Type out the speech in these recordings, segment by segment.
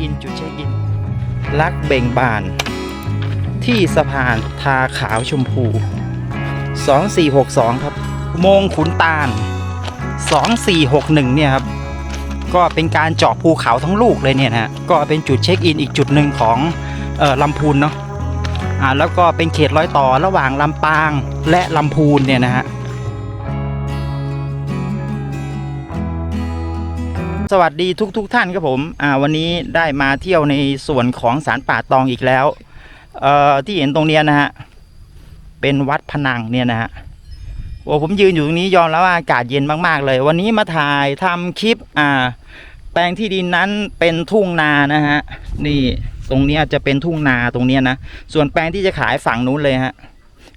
อินจุดเช็คอินรักเบ่งบาน ที่สะพานทาขาวชมพู 2462 ครับอุโมงขุนตาล 2461 เนี่ยครับ ก็เป็นการเจาะภูเขาทั้งลูกเลยเนี่ยนะฮะก็เป็นจุดเช็คอินอีกจุดหนึ่งของออลำพูนเนาะอ่าแล้วก็เป็นเขตรอยต่อระหว่างลำปางและลำพูนเนี่ยนะฮะ สวัสดีทุกๆทท่านครับผมอ่าวันนี้ได้มาเที่ยวในส่วนของสารป่าตองอีกแล้วเอ่อที่เห็นตรงเนี้ยนะฮะเป็นวัดพนังเนี่ยนะฮะโอ้ผมยืนอยู่ตรงนี้ยอมแล้วว่าอากาศเย็นมากๆเลย วันนี้มาถ่ายทำคลิปอ่าแปลงที่ดินนั้นเป็นทุ่งนานะฮะนี่ตรงเนี้ยจะเป็นทุ่งนาตรงเนี้ยนะส่วนแปลงที่จะขายฝั่งนู้นเลยฮะ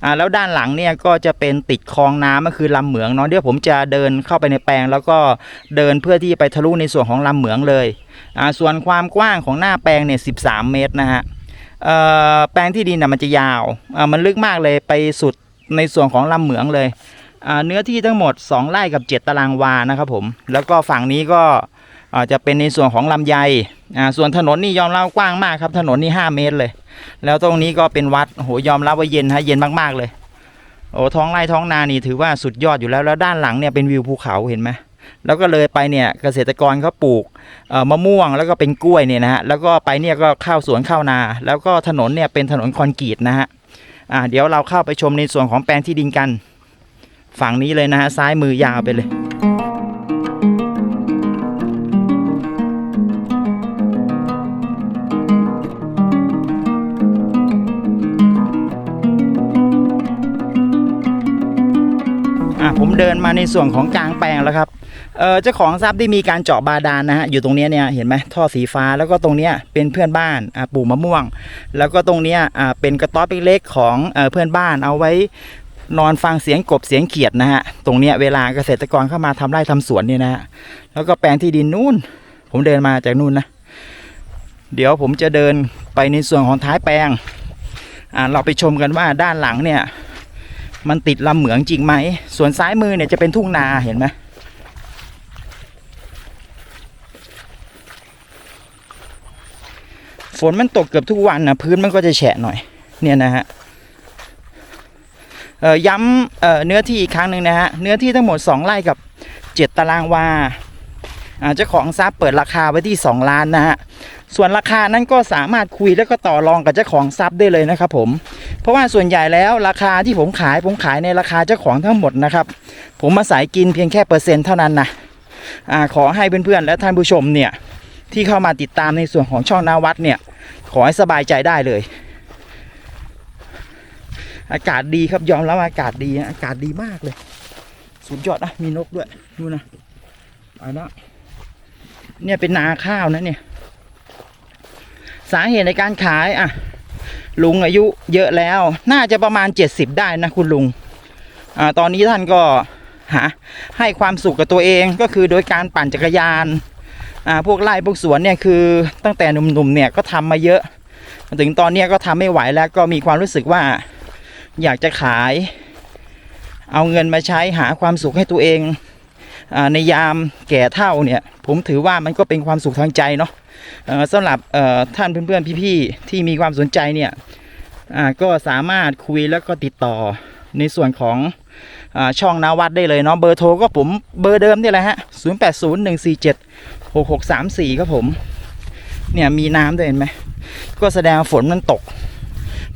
อ่าแล้วด้านหลังเนี่ยก็จะเป็นติดคลองน้ำก็คือลำเหมืองเนาะเดี๋ยวผมจะเดินเข้าไปในแปลง แล้วก็เดินเพื่อที่ไปทะลุในส่วนของลำเหมืองเลยอ่าส่วนความกว้างของหน้าแปลงเนี่ย13เมตรนะฮะเอ่อแปลงที่ดินน่ะมันจะยาวอ่ามันลึกมากเลยไปสุดในส่วนของลำเหมืองเลยอ่าเนื้อที่ทั้งหมด 2ไร่กับ 7 ตารางวานะครับผมแล้วก็ฝั่งนี้ก็อ จะเป็นในส่วนของลำไยอ่าส่วนถนนนี่ยอมรับว่ากว้างมากครับ ถนนนี่5เมตรเลย แล้วตรงนี้ก็เป็นวัดโหยอมรับว่าเย็นฮะเย็นมากๆเลย โอ้ท้องไร่ท้องนานี่ถือว่าสุดยอดอยู่แล้วแล้วด้านหลังเนี่ยเป็นวิวภูเขาเห็นไหมแล้วก็เลยไปเนี่ยเกษตรกรเขาปลูกอ่อมะม่วงแล้วก็เป็นกล้วยเนี่ยนะฮะแล้วก็ไปเนี่ยก็เข้าสวนเข้านา แล้วก็ถนนเนี่ยเป็นถนนคอนกรีตนะฮะอ่าเดี๋ยวเราเข้าไปชมในส่วนของแปลงที่ดินกัน ฝั่งนี้เลยนะฮะซ้ายมือยาวไปเลย ผมเดินมาในส่วนของกลางแปลงแล้วครับเออเจ้าของทรัพย์ได้มีการเจาะบาดาลนะฮะอยู่ตรงนี้เนี่ยเห็นไหมท่อสีฟ้าแล้วก็ตรงเนี้ยเป็นเพื่อนบ้านอะปลูกมะม่วง แล้วก็ตรงเนี้ยอะเป็นกระต๊อบเล็กๆของเอ่อเพื่อนบ้านเอาไว้นอนฟังเสียงกบเสียงเขียดนะฮะตรงเนี้ยเวลาเกษตรกรเข้ามาทำไร่ทำสวนเนี่ยนะฮะแล้วก็แปลงที่ดินนู่น ผมเดินมาจากนู่นนะเดี๋ยวผมจะเดินไปในส่วนของท้ายแปลงอะเราไปชมกันว่าด้านหลังเนี่ย มันติดลำเหมืองจริงไหม ส่วนซ้ายมือเนี่ยจะเป็นทุ่งนาเห็นไหมฝนมันตกเกือบทุกวันนะพื้นมันก็จะแฉะหน่อย เนี่ยนะฮะย้ำเเนื้อที่อีกครั้งหนึ่งนะฮะ เนื้อที่ทั้งหมด 2 ไร่กับ 7 ตารางวาอ่าเจ้าของทรัพย์เปิดราคาไว้ที่ 2 ล้านนะฮะ ส่วนราคานั้นก็สามารถคุยแล้วก็ต่อรองกับเจ้าของทรัพย์ได้เลยนะครับผม เพราะว่าส่วนใหญ่แล้วราคาที่ผมขายผมขายในราคาเจ้าของทั้งหมดนะครับ ผมมาสายกินเพียงแค่เปอร์เซ็นต์เท่านั้นนะอ่าขอให้เพื่อนๆและท่านผู้ชมเนี่ยที่เข้ามาติดตามในส่วนของช่องนาวัดเนี่ย ขอให้สบายใจได้เลย อากาศดีครับยอมรับว่าอากาศดีอากาศดีมากเลย สุดยอดนะมีนกด้วยดูนะไปแล้วเนี่ยเป็นนาข้าวนะเนี่ย สาเหตุในการขายอะลุงอายุเยอะแล้ว น่าจะประมาณ 70 ได้นะคุณลุงอ่าตอนนี้ท่านก็หาให้ความสุขกับตัวเองก็คือโดยการปั่นจักรยานอ่าพวกไร่พวกสวนเนี่ยคือตั้งแต่หนุ่มๆเนี่ยก็ทำมาเยอะ ถึงตอนนี้ก็ทำไม่ไหวแล้วก็มีความรู้สึกว่าอยากจะขาย เอาเงินมาใช้หาความสุขให้ตัวเองในยามแก่เท่าเนี่ย ผมถือว่ามันก็เป็นความสุขทางใจเนาะ สำหรับท่านเพื่อนๆพี่ๆที่มีความสนใจเนี่ยก็สามารถคุยแล้วก็ติดต่อในส่วนของอช่องนาวัดได้เลยเนาะเบอร์โทรก็ผมเบอร์เดิมนี่แหละฮะ0 8 0 1 4 7 6 6 3 4ครับผม เนี่ยมีน้ำด้วยเห็นไหม ก็แสดงฝนมันตก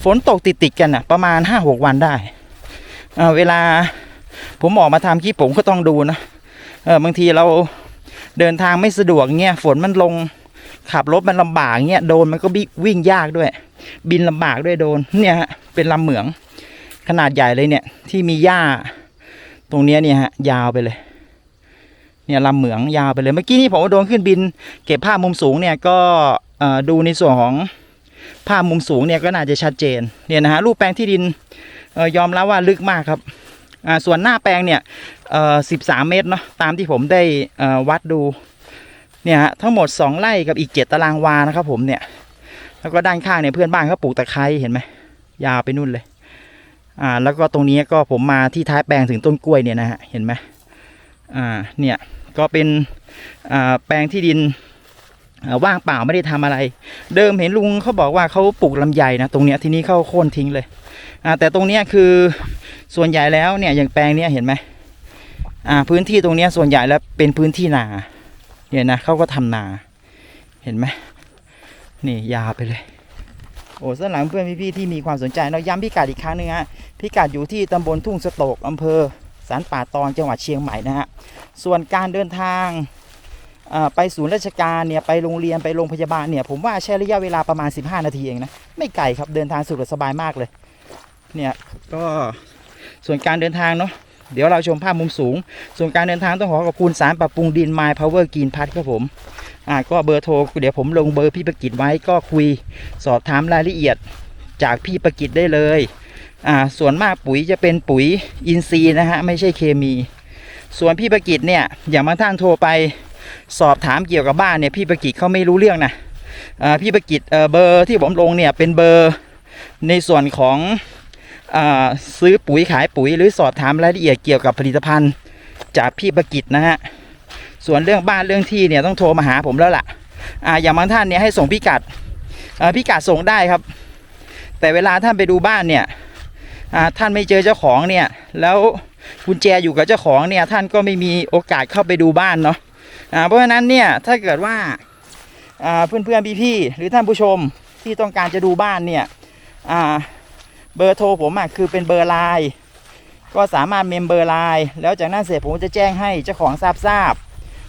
ฝนตกติดๆกันอะประมาณ5-6วันได้เวลาผมออกมาทำคลิปผมก็ต้องดูนะ เออบางทีเราเดินทางไม่สะดวกเงี้ยฝนมันลง ขับรถมันลำบากเงี้ยโดนมันก็บิวิ่งยากด้วย บินลำบากด้วยโดนเนี่ยฮะเป็นลำเหมือง ขนาดใหญ่เลยเนี่ย ที่มีหญ้า ตรงเนี้ยเนี่ยฮะยาวไปเลย เนี่ยลำเหมืองยาวไปเลยเมื่อกี้นี่ผมว่าโดนขึ้นบิน เก็บภาพมุมสูงเนี่ยก็ดูในส่วนของภาพมุมสูงเนี่ยก็น่าจะชัดเจนเนี่ยนะฮะรูปแปลงที่ดินออยอมรับว่าลึกมากครับส่วนหน้าแปลงเนี่ยเอ่อสิบสามเมตรเนาะตามที่ผมได้วัดดู เนี่ยฮะทั้งหมด 2 ไร่กับอีก 7 ตารางวานะครับผมเนี่ย แล้วก็ด้านข้างเนี่ยเพื่อนบ้านเขาปลูกตะไคร้เห็นไหมยาวไปนู่นเลย อ่า แล้วก็ตรงนี้ก็ผมมาที่ท้ายแปลงถึงต้นกล้วยเนี่ยนะฮะเห็นไหมอ่าเนี่ยก็เป็นอ่าแปลงที่ดินอ่อว่างเปล่าไม่ได้ทำอะไร เดิมเห็นลุงเขาบอกว่าเขาปลูกลำไยนะตรงเนี้ยทีนี้เขาโค่นทิ้งเลยอ่าแต่ตรงเนี้ยคือส่วนใหญ่แล้วเนี่ยอย่างแปลงเนี้ยเห็นไหมอ่าพื้นที่ตรงเนี้ยส่วนใหญ่แล้วเป็นพื้นที่นา เนี่ยนะเขาก็ทำนา เห็นไหมนี่ยาวไปเลย โอ้สำหรับเพื่อนพี่ๆที่มีความสนใจเราย้ำพิกัดอีกครั้งหนึงฮะพิกัดอยู่ที่ตำบลทุ่งสโตกอำเภอสันป่าตองจังหวัดเชียงใหม่นะฮะส่วนการเดินทางอ่อไปศูนย์ราชการเนี่ยไปโรงเรียนไปโรงพยาบาลเนี่ยผมว่าใช้ระยะเวลาประมาณ 15 นาทีเองนะไม่ไกลครับเดินทางสะดวกสบายมากเลยเนี่ยก็ส่วนการเดินทางเนาะ เดี๋ยวเราชมภาพมุมสูง ส่วนการเดินทางต้องขอขอบคุณสารปรับปรุงดิน My Power Green พัทครับผมอ่าก็เบอร์โทรเดี๋ยวผมลงเบอร์พี่ประกิตไว้ก็คุยสอบถามรายละเอียดจากพี่ประกิตได้เลยอ่าส่วนมากปุ๋ยจะเป็นปุ๋ยอินทรีย์นะฮะไม่ใช่เคมี ส่วนพี่ประกิตเนี่ยอย่างบางท่านโทรไปสอบถามเกี่ยวกับบ้านเนี่ยพี่ประกิตเขาไม่รู้เรื่องนะอ่าพี่ประกิตเอ่อเบอร์ที่ผมลงเนี่ยเป็นเบอร์ในส่วนของ ซื้อปุ๋ยขายปุ๋ยหรือสอบถามรายละเอียดเกี่ยวกับผลิตภัณฑ์ จากพี่ประกิตนะฮะส่วนเรื่องบ้านเรื่องที่เนี่ยต้องโทรมาหาผมแล้วล่ะอ่าอย่างบางท่านเนี่ยให้ส่งพิกัดพิกัดส่งได้ครับ แต่เวลาท่านไปดูบ้านเนี่ยท่านไม่เจอเจ้าของเนี่ยแล้วกุญแจอยู่กับเจ้าของเนี่ยท่านก็ไม่มีโอกาสเข้าไปดูบ้านเนาะอ่าเพราะฉะนั้นเนี่ยถ้าเกิดว่าอ่าเพื่อนๆพี่ๆหรือท่านผู้ชมที่ต้องการจะดูบ้านเนี่ยอ่า เบอร์โทรผมอะคือเป็นเบอร์ไลน์ก็สามารถเมมเบอร์ไลน์แล้วจากนั้นเสร็จผมจะแจ้งให้เจ้าของทราบทราบ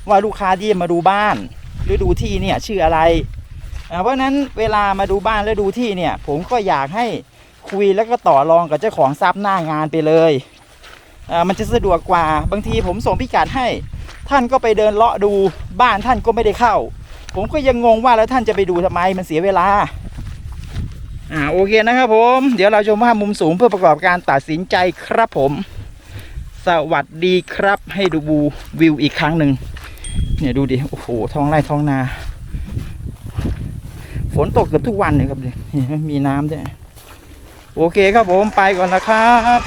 ว่าลูกค้าที่มาดูบ้าน หรือดูที่เนี่ยชื่ออะไรเพราะนั้นเวลามาดูบ้านและดูที่เนี่ย ผมก็อยากให้คุยแล้วก็ต่อรองกับเจ้าของทรัพย์หน้างานไปเลยมันจะสะดวกกว่าบางทีผมส่งพิกัดให้ ท่านก็ไปเดินเลาะดูบ้านท่านก็ไม่ได้เข้า ผมก็ยังงงว่าแล้วท่านจะไปดูทำไมมันเสียเวลา อ่าโอเคนะครับผม เดี๋ยวเราชมภาพมุมสูงเพื่อประกอบการตัดสินใจครับผม สวัสดีครับ ให้ดูบูวิวอีกครั้งหนึ่งเนี่ยดูดิโอ้โหท้องไร่ท้องนา ฝนตกเกือบทุกวันเลยครับเนี่ยมมีน้ำด้วยโอเคครับผมไปก่อนนะครับ